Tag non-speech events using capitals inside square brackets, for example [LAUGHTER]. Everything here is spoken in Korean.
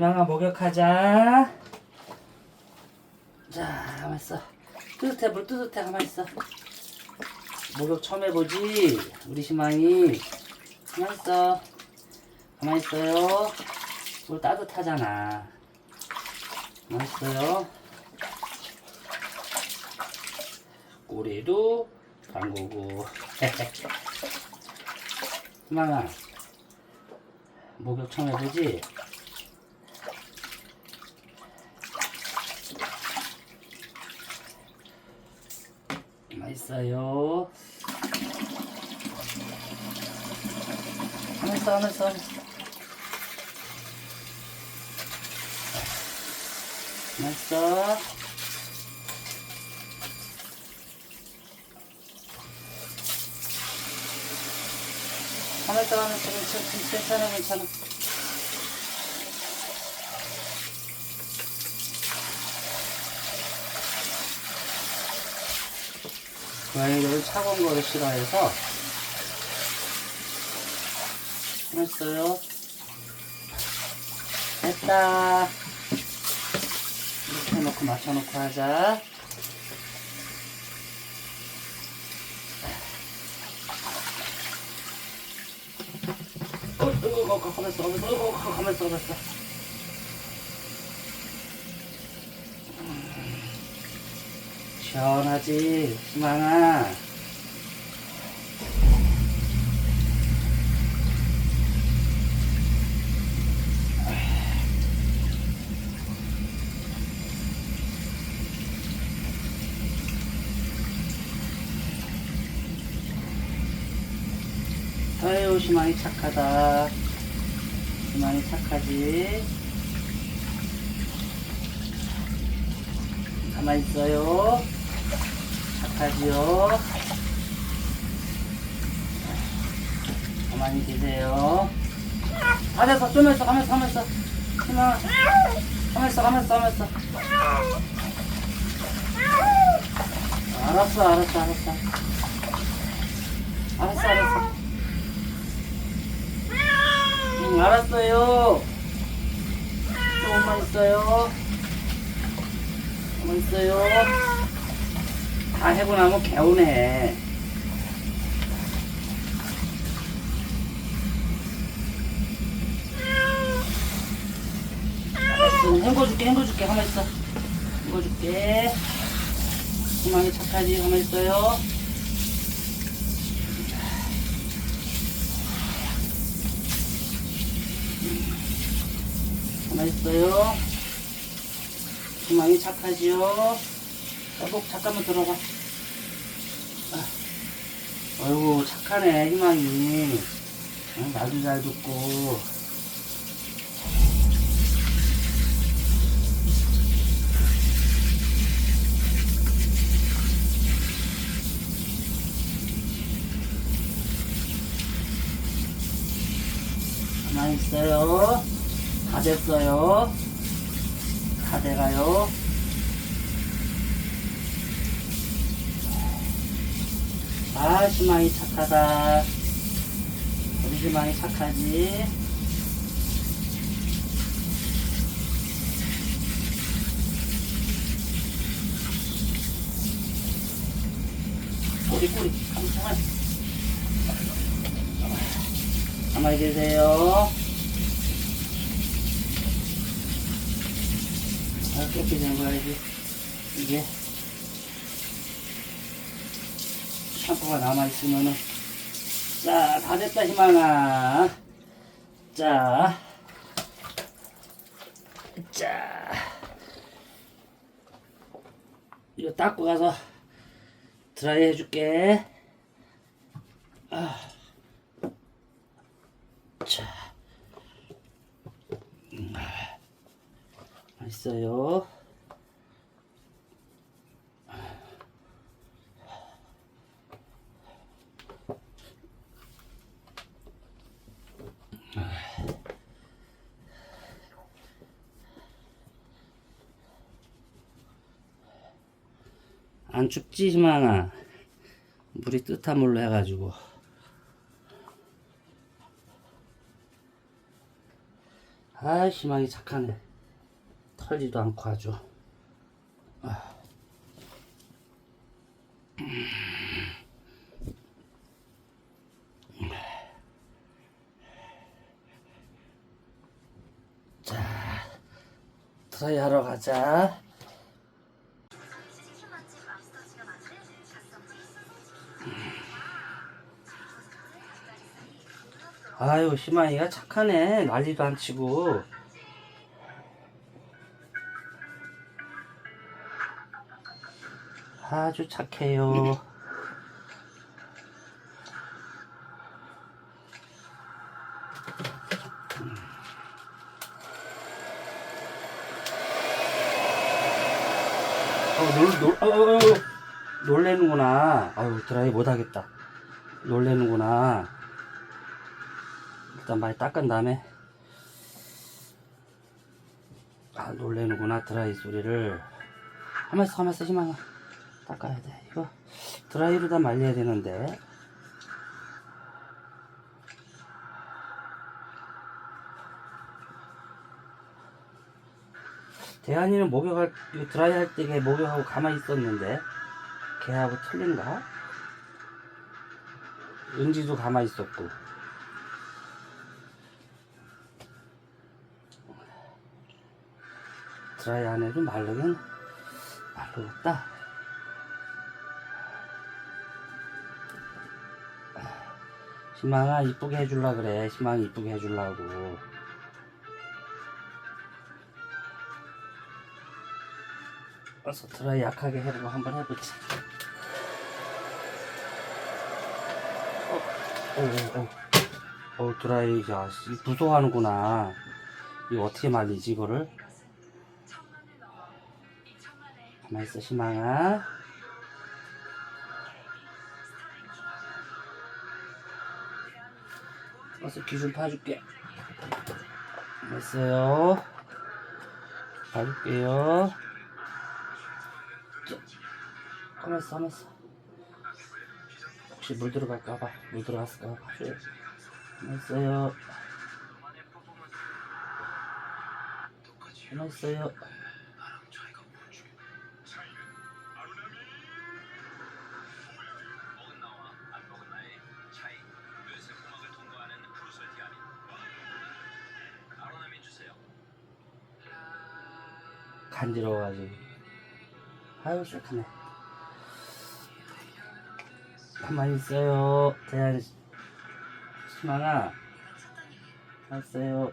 희망아 목욕하자. 자, 가만 있어. 뜨뜻해, 물 뜨뜻해, 가만 있어. 목욕 처음 해보지? 우리 희망이. 가만 있어. 가만 있어요. 물 따뜻하잖아. 가만 있어요. 꼬리도 담그고. [LAUGHS] 희망아. 목욕 처음 해보지? 있어요. 하면서 하면서 하면서. 하면서 하면서 괜찮아 괜찮아 괜찮아. 고양이들 차가운 거를 싫어해서 했어요. 됐다. 이렇게 해놓고 맞춰놓고 하자. 어, 어, 어, 어, 가만 있어, 가만 있어, 어, 어, 가만 있어, 가만 있어. 시원하지, 희망아. 아유, 희망이 착하다. 희망이 착하지. 가만히 있어요. 착하지요. 가만히 계세요. 다 됐어, 좀 했어, 가만있어, 가만있어. 희망아. 가만있어, 가만있어, 가만있어. 알았어, 알았어, 알았어. 알았어, 알았어. 응, 알았어요. 조금만 있어요. 조금만 있어요. 다 해고 나면 개운해. 알았어, 헹궈줄게, 헹궈줄게. 가만 있어. 헹궈줄게. 희망이 착하지, 가만 있어요. 가만 있어요. 희망이 착하지요. 여보, 잠깐만 들어가. 아, 아이고, 착하네, 희망이. 어, 말도 잘 듣고. 가만히 있어요. 다 됐어요. 다 돼가요. 아, 희망이 착하다. 우리 희망이 착하지. 꼬리, 꼬리. 가만, 가만히 계세요. 아, 깨끗이 담가야지. 이게 샴푸가 남아있으면은 자, 다 됐다, 희망아. 자. 자. 이거 닦고 가서 드라이 해줄게. 아. 자. 음. 맛있어요. 안 춥지, 희망아? 물이 뜨뜻한 물로 해가지고. 아 희망이 착하네 털지도 않고 아주 자 트라이 하러 가자 아유 희망이가 착하네. 난리도 안 치고. 아주 착해요. 어, 어, 어, 놀래는구나. 아유 드라이 못하겠다. 놀래는구나 일단 많이 닦은 다음에 아 놀래는구나 드라이 소리를. 하면서 하면서 희망아 닦아야 돼 이거. 드라이로 다 말려야 되는데. 대한이는 목욕할 드라이 할때걔 목욕하고 가만히 있었는데 걔하고 틀린가? 은지도 가만히 있었고 드라이 안 해도 말르긴 말르겠다. 희망아 이쁘게 해줄라 그래. 희망이 이쁘게 해줄라고. 어서 드라이 약하게 해보고 한번 해보자. 어, 어, 어, 어, 드라이, 야, 씨, 무서워하는구나. 이거 어떻게 말리지, 이거를? 가만히 있어, 희망아. 어서 귀좀 파줄게. 됐어요. 봐줄게요. 저, 가만히 있어, 가만히 있어. 혹시 물 들어갈까봐, 물 들어갔을까봐 봐줘요. 가만히 있어요. 가만히 있어요. 간지러워가지고. 아유, 쎄하네 가만히 있어요. 대한, 희망아. 알았어요.